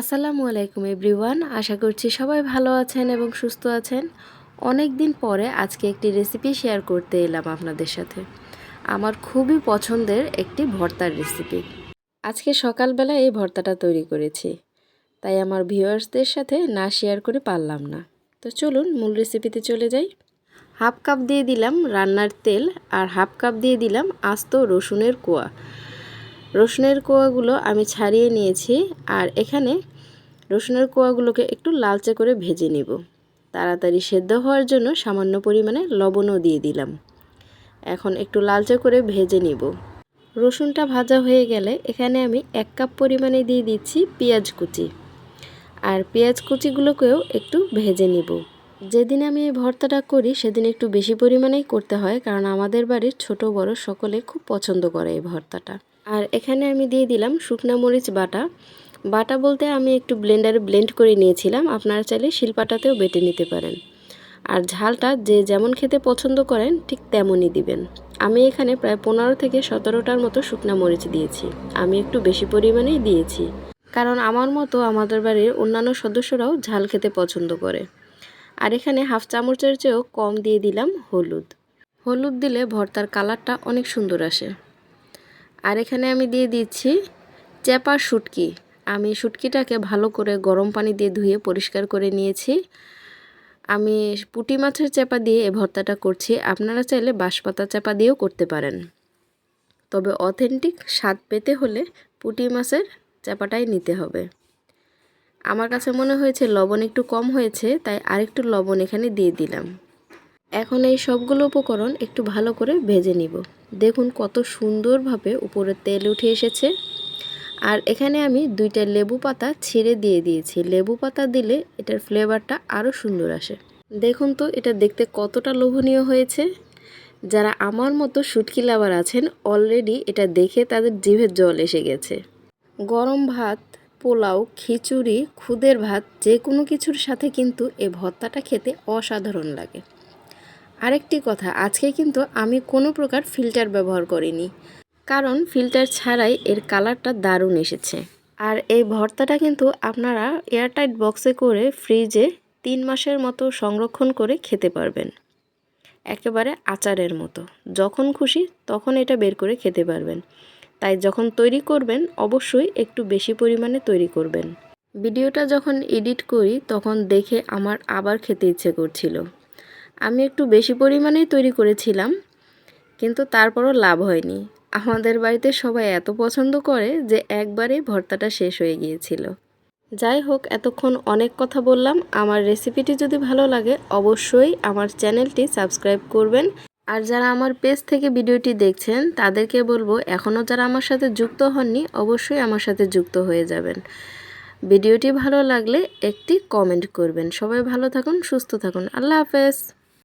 আসসালামু আলাইকুম এভরিওয়ান, আশা করছি সবাই ভালো আছেন এবং সুস্থ আছেন। অনেক দিন পরে আজকে একটি রেসিপি শেয়ার করতে এলাম আপনাদের সাথে। আমার খুবই পছন্দের একটি ভর্তার রেসিপি। আজকে সকালবেলা এই ভর্তাটা তৈরি করেছি। তাই আমার ভিউয়ার্সদের সাথে না শেয়ার করে পারলাম না। তো চলুন মূল রেসিপিতে চলে যাই। হাফ কাপ দিয়ে দিলাম রান্নার তেল আর হাফ কাপ দিয়ে দিলাম আস্ত রসুনের কোয়া। রসুনের কোয়াগুলো আমি ছাড়িয়ে নিয়েছি আর এখানে রসুনের কোয়াগুলোকে একটু লালচে করে ভেজে নিব। তাড়াতাড়ি সেদ্ধ হওয়ার জন্য সামান্য পরিমাণে লবণও দিয়ে দিলাম। এখন একটু লালচে করে ভেজে নিব। রসুনটা ভাজা হয়ে গেলে এখানে আমি এক কাপ পরিমাণে দিয়ে দিচ্ছি পেঁয়াজ কুচি। আর পেঁয়াজ কুচিগুলোকেও একটু ভেজে নিব। যেদিন আমি এই ভর্তাটা করি সেদিন একটু বেশি পরিমাণেই করতে হয়, কারণ আমাদের বাড়ির ছোট বড় সকলে খুব পছন্দ করে এই ভর্তাটা। আর এখানে আমি দিয়ে দিলাম শুকনা মরিচ বাটা। বাটা বলতে আমি একটু ব্লেন্ডারে ব্লেন্ড করে নিয়েছিলাম, আপনারা চাইলে শিলপাটাতেও বেটে নিতে পারেন। আর ঝালটা যে যেমন খেতে পছন্দ করেন, ঠিক তেমনই দিবেন। আমি এখানে প্রায় পনেরো থেকে সতেরোটার মতো শুকনা মরিচ দিয়েছি। আমি একটু বেশি পরিমাণেই দিয়েছি। কারণ আমার মতো আমাদের বাড়ির অন্যান্য সদস্যরাও ঝাল খেতে পছন্দ করে। আর এখানে হাফ চামচের চেয়েও কম দিয়ে দিলাম হলুদ। হলুদ দিলে ভর্তার কালারটা অনেক সুন্দর আসে। আর এখানে আমি দিয়ে দিচ্ছি চেপা শুটকি। আমি শুটকিটাকে ভালো করে গরম পানি দিয়ে ধুয়ে পরিষ্কার করে নিয়েছি। আমি পুটি মাছের চেপা দিয়ে এ ভর্তাটা করছি। আপনারা চাইলে বাঁশপাতা চেপা দিয়েও করতে পারেন। তবে অথেন্টিক স্বাদ পেতে হলে পুটি মাছের চেপাটাই নিতে হবে। আমার কাছে মনে হয়েছে লবণ একটু কম হয়েছে, তাই আরেকটু লবণ এখানে দিয়ে দিলাম। এখন এই সবগুলো উপকরণ একটু ভালো করে ভেজে নিব। দেখুন কত সুন্দরভাবে উপরে তেল উঠে এসেছে। আর এখানে আমি দুইটা লেবু পাতা ছিঁড়ে দিয়ে দিয়েছি। লেবু পাতা দিলে এটার ফ্লেভারটা আরও সুন্দর আসে। দেখুন তো, এটা দেখতে কতটা লোভনীয় হয়েছে। যারা আমার মতো শুটকি লাভার আছেন, অলরেডি এটা দেখে তাদের জিভের জল এসে গেছে। গরম ভাত, পোলাও, খিচুড়ি, খুদের ভাত যে কোনো কিছুর সাথে কিন্তু এ ভর্তাটা খেতে অসাধারণ লাগে। আরেকটি কথা, আজকে কিন্তু আমি কোনো প্রকার ফিল্টার ব্যবহার করিনি। কারণ ফিল্টার ছাড়াই এর কালারটা দারুণ এসেছে। আর এই ভর্তাটা কিন্তু আপনারা এয়ারটাইট বক্সে করে ফ্রিজে তিন মাসের মতো সংরক্ষণ করে খেতে পারবেন। একেবারে আচারের মতো। যখন খুশি তখন এটা বের করে খেতে পারবেন। তাই যখন তৈরি করবেন, অবশ্যই একটু বেশি পরিমাণে তৈরি করবেন। ভিডিওটা যখন এডিট করি, তখন দেখে আমার আবার খেতে ইচ্ছে করছিল। আমি একটু বেশি পরিমাণেই তৈরি করেছিলাম, কিন্তু তারপরও লাভ হয়নি। আমাদের বাড়িতে সবাই এত পছন্দ করে যে একবারে ভর্তাটা শেষ হয়ে গিয়েছিল। যাই হোক, এতক্ষণ অনেক কথা বললাম। আমার রেসিপিটি যদি ভালো লাগে, অবশ্যই আমার চ্যানেলটি সাবস্ক্রাইব করবেন। আর যারা আমার পেজ থেকে ভিডিওটি দেখছেন, তাদেরকে বলব, এখনও যারা আমার সাথে যুক্ত হননি, অবশ্যই আমার সাথে যুক্ত হয়ে যাবেন। ভিডিওটি ভালো লাগলে একটি কমেন্ট করবেন। সবাই ভালো থাকুন, সুস্থ থাকুন। আল্লাহ হাফেজ।